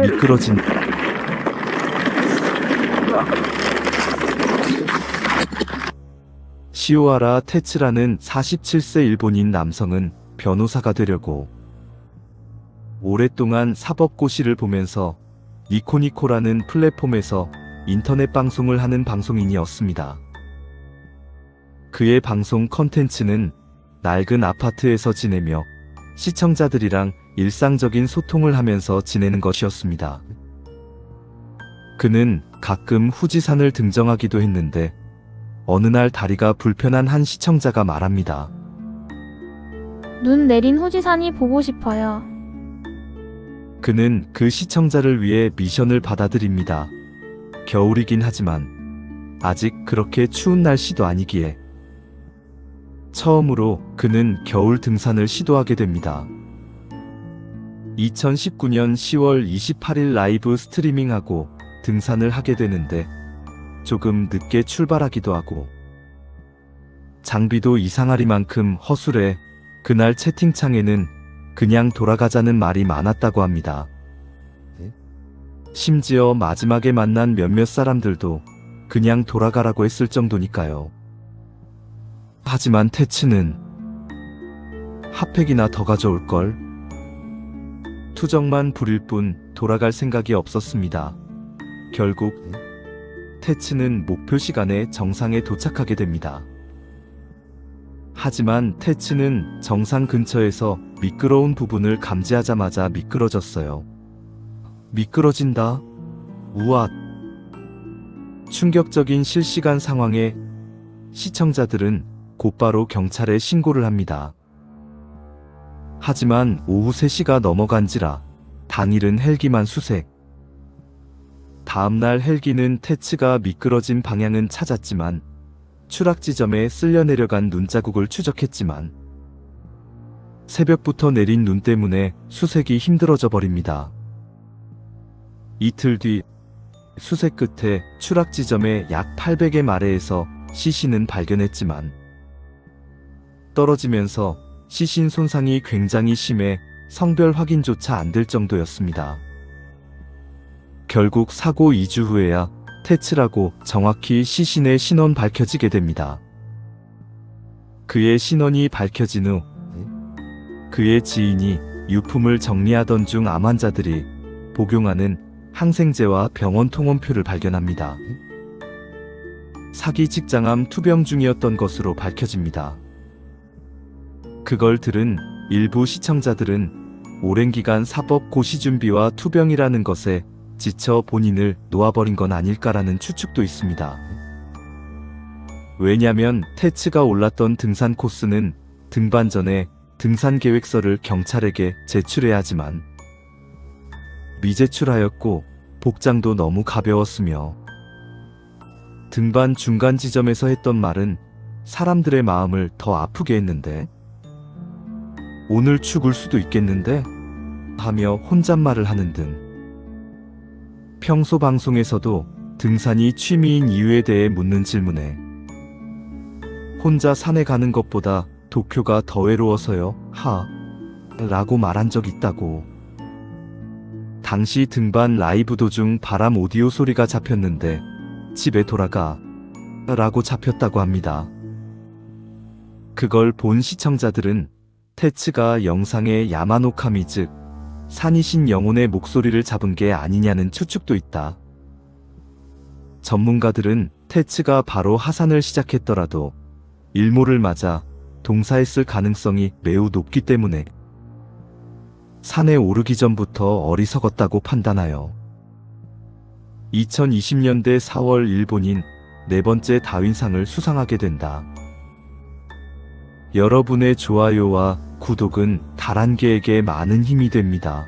미끄러진 시오하라 테츠라는 47세 일본인 남성은 변호사가 되려고 오랫동안 사법고시를 보면서 니코니코라는 플랫폼에서 인터넷 방송을 하는 방송인이었습니다. 그의 방송 컨텐츠는 낡은 아파트에서 지내며 시청자들이랑 일상적인 소통을 하면서 지내는 것이었습니다. 그는 가끔 후지산을 등정하기도 했는데 어느 날 다리가 불편한 한 시청자가 말합니다. 눈 내린 후지산이 보고 싶어요. 그는 그 시청자를 위해 미션을 받아들입니다. 겨울이긴 하지만 아직 그렇게 추운 날씨도 아니기에 처음으로 그는 겨울 등산을 시도하게 됩니다. 2019년 10월 28일 라이브 스트리밍하고 등산을 하게 되는데 조금 늦게 출발하기도 하고 장비도 이상하리만큼 허술해 그날 채팅창에는 그냥 돌아가자는 말이 많았다고 합니다. 심지어 마지막에 만난 몇몇 사람들도 그냥 돌아가라고 했을 정도니까요. 하지만 테츠는 핫팩이나 더 가져올걸? 투정만 부릴 뿐 돌아갈 생각이 없었습니다. 결국 테츠는 목표 시간에 정상에 도착하게 됩니다. 하지만 테츠는 정상 근처에서 미끄러운 부분을 감지하자마자 미끄러졌어요. 미끄러진다. 우앗. 충격적인 실시간 상황에 시청자들은 곧바로 경찰에 신고를 합니다. 하지만 오후 3시가 넘어간지라 당일은 헬기만 수색. 다음날 헬기는 테츠가 미끄러진 방향은 찾았지만 추락 지점에 쓸려 내려간 눈자국을 추적했지만 새벽부터 내린 눈 때문에 수색이 힘들어져 버립니다. 이틀 뒤 수색 끝에 추락 지점의 약 800의 아래에서 시신은 발견했지만 떨어지면서 시신 손상이 굉장히 심해 성별 확인조차 안 될 정도였습니다. 결국 사고 2주 후에야 테츠라고 정확히 시신의 신원 밝혀지게 됩니다. 그의 신원이 밝혀진 후 그의 지인이 유품을 정리하던 중 암 환자들이 복용하는 항생제와 병원 통원표를 발견합니다. 사기 직장암 투병 중이었던 것으로 밝혀집니다. 그걸 들은 일부 시청자들은 오랜 기간 사법 고시 준비와 투병이라는 것에 지쳐 본인을 놓아버린 건 아닐까라는 추측도 있습니다. 왜냐면 테츠가 올랐던 등산 코스는 등반 전에 등산 계획서를 경찰에게 제출해야 하지만 미제출하였고 복장도 너무 가벼웠으며 등반 중간 지점에서 했던 말은 사람들의 마음을 더 아프게 했는데 오늘 죽을 수도 있겠는데 하며 혼잣말을 하는 등 평소 방송에서도 등산이 취미인 이유에 대해 묻는 질문에 혼자 산에 가는 것보다 도쿄가 더 외로워서요, 하. 라고 말한 적 있다고. 당시 등반 라이브 도중 바람 오디오 소리가 잡혔는데 집에 돌아가 라고 잡혔다고 합니다. 그걸 본 시청자들은 테츠가 영상에 야마노카미 즉 산이신 영혼의 목소리를 잡은 게 아니냐는 추측도 있다. 전문가들은 테츠가 바로 하산을 시작했더라도 일모를 맞아 동사했을 가능성이 매우 높기 때문에 산에 오르기 전부터 어리석었다고 판단하여 2020년대 4월 일본인 네 번째 다윈상을 수상하게 된다. 여러분의 좋아요와 구독은 다란계에게 많은 힘이 됩니다.